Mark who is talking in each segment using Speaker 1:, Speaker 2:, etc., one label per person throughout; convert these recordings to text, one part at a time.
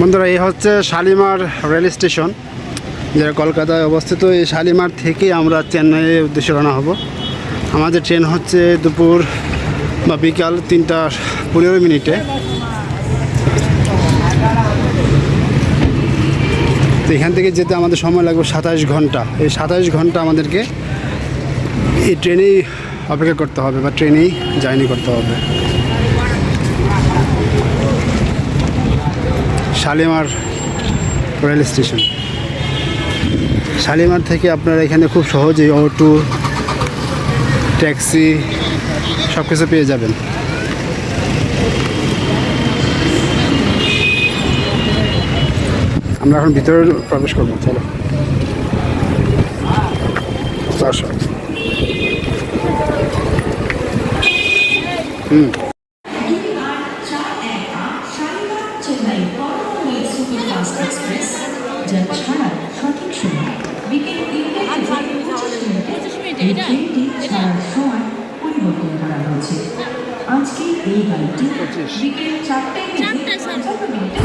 Speaker 1: বন্ধুরা, এই হচ্ছে শালিমার রেল স্টেশন, যেটা কলকাতায় অবস্থিত। এই শালিমার থেকে আমরা চেন্নাইয়ের উদ্দেশ্যে রওনা হব। আমাদের ট্রেন হচ্ছে দুপুর বা বিকাল তিনটা পনেরো মিনিটে। তো এখান থেকে যেতে আমাদের সময় লাগবে সাতাশ ঘণ্টা। এই সাতাশ ঘণ্টা আমাদেরকে এই ট্রেনেই অপেক্ষা করতে হবে বা ট্রেনেই জার্নি করতে হবে। Shalimar rail station. শালিমার থেকে আপনারা এখানে খুব সহজেই অটো, ট্যাক্সি সব কিছু পেয়ে যাবেন। আমরা এখন ভিতরে প্রবেশ করব, চলো। আসো।
Speaker 2: ছাড়ার সময় পরিবর্তন করা হয়েছে। আজকে এই বিকেল চারটে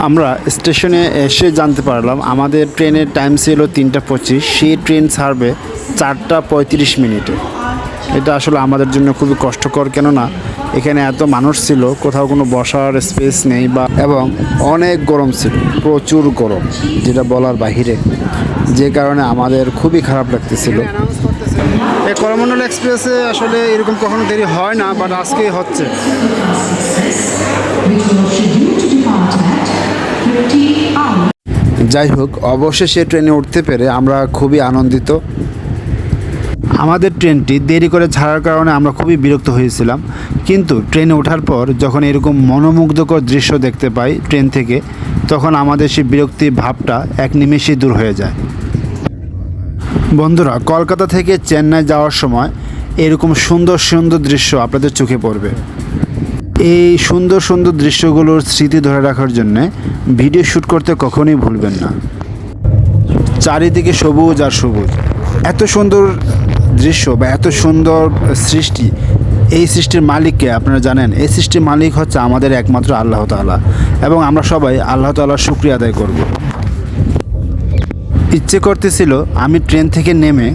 Speaker 1: আমরা স্টেশনে এসে জানতে পারলাম, আমাদের ট্রেনের টাইম ছিল তিনটা পঁচিশ, সেই ট্রেন ছাড়বে চারটা পঁয়ত্রিশ মিনিটে। এটা আসলে আমাদের জন্য খুবই কষ্টকর, কেননা এখানে এত মানুষ ছিল, কোথাও কোনো বসার স্পেস নেই বা, এবং অনেক গরম ছিল, প্রচুর গরম, যেটা বলার বাহিরে। যে কারণে আমাদের খুবই খারাপ লাগতেছিল। এই করমণ্ডল এক্সপ্রেসে আসলে এরকম কখনো দেরি হয় না বাট আজকে হচ্ছে
Speaker 2: which was scheduled to depart at 50 hours.
Speaker 1: যাই হোক, অবশেষে ট্রেনে উঠতে পেরে আমরা খুবই আনন্দিত আমাদের ট্রেনটি দেরি করে ছাড়ার কারণে আমরা খুবই বিরক্ত হয়েছিলাম, কিন্তু ট্রেনে ওঠার পর যখন এরকম মনোমুগ্ধকর দৃশ্য দেখতে পাই ট্রেন থেকে, তখন আমাদের সেই বিরক্তির ভাবটা এক নিমেষেই দূর হয়ে যায় বন্ধুরা, কলকাতা থেকে চেন্নাই যাওয়ার সময় এরকম সুন্দর সুন্দর দৃশ্য আপনাদের চোখে পড়বে। এই সুন্দর সুন্দর দৃশ্যগুলোর স্মৃতি ধরে রাখার জন্যে ভিডিও শ্যুট করতে কখনোই ভুলবেন না। চারিদিকে সবুজ আর সবুজ। এত সুন্দর দৃশ্য বা এত সুন্দর সৃষ্টি এই সৃষ্টির মালিককে আপনারা জানেন। এই সৃষ্টির মালিক হচ্ছে আমাদের একমাত্র আল্লাহ তাআলা এবং আমরা সবাই আল্লাহ তাআলার শুক্রিয়া আদায় করব। ইচ্ছে করতেছিল আমি ট্রেন থেকে নেমে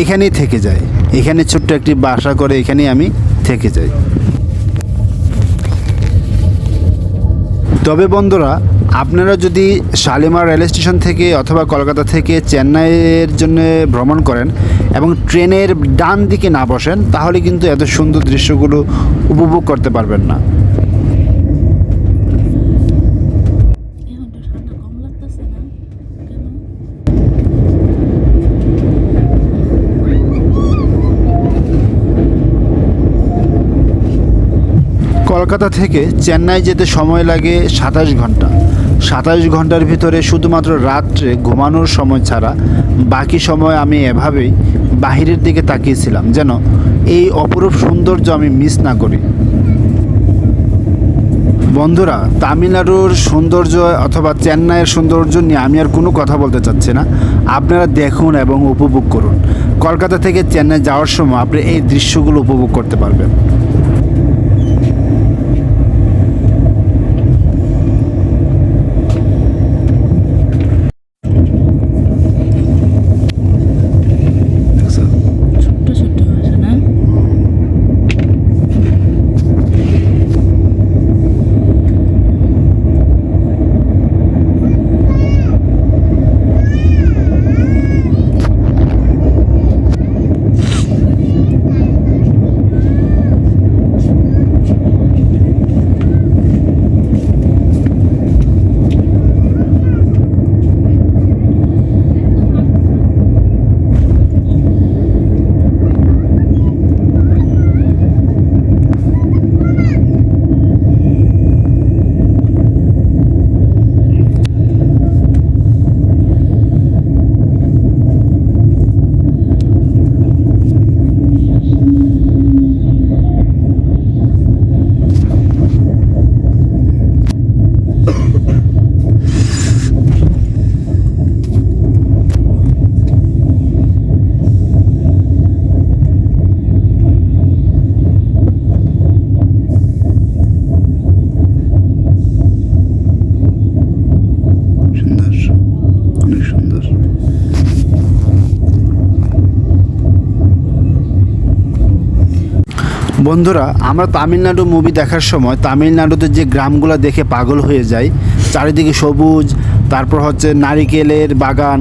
Speaker 1: এখানেই থেকে যাই। এখানে ছোট্ট একটি বাসা করে এখানেই আমি থেকে যাই। তবে বন্ধুরা, আপনারা যদি শালিমার রেল স্টেশন থেকে অথবা কলকাতা থেকে চেন্নাইয়ের জন্য ভ্রমণ করেন এবং ট্রেনের ডান দিকে না বসেন, তাহলে কিন্তু এত সুন্দর দৃশ্যগুলো উপভোগ করতে পারবেন না
Speaker 3: এখন তো ঠান্ডা কম লাগতেছে না কেন
Speaker 1: কলকাতা থেকে চেন্নাই যেতে সময় লাগে সাতাশ ঘণ্টা। সাতাশ ঘণ্টার ভিতরে শুধুমাত্র রাত্রে ঘুমানোর সময় ছাড়া বাকি সময় আমি এভাবেই বাহিরের দিকে তাকিয়েছিলাম যেন এই অপরূপ সৌন্দর্য আমি মিস না করি। বন্ধুরা, তামিলনাড়ুর সৌন্দর্য অথবা চেন্নাইয়ের সৌন্দর্য নিয়ে আমি আর কোনো কথা বলতে চাচ্ছি না। আপনারা দেখুন এবং উপভোগ করুন। কলকাতা থেকে চেন্নাই যাওয়ার সময় আপনি এই দৃশ্যগুলো উপভোগ করতে পারবেন
Speaker 3: ছোট্ট ছোট্ট ভাষা না
Speaker 1: বন্ধুরা, আমরা তামিলনাড়ু মুভি দেখার সময় তামিলনাড়ুতে যে গ্রামগুলো দেখে পাগল হয়ে যায় চারিদিকে সবুজ, তারপর হচ্ছে নারিকেলের বাগান,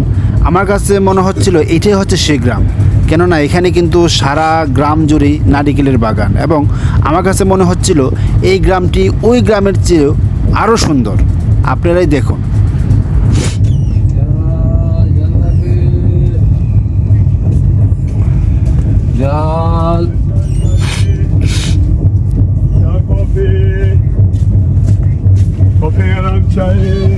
Speaker 1: আমার কাছে মনে হচ্ছিল এটাই হচ্ছে সেই গ্রাম। কেননা এখানে কিন্তু সারা গ্রাম জুড়েই নারিকেলের বাগান এবং আমার কাছে মনে হচ্ছিল এই গ্রামটি ওই গ্রামের চেয়েও আরও সুন্দর। আপনারাই দেখুন।
Speaker 4: জল
Speaker 5: Israel.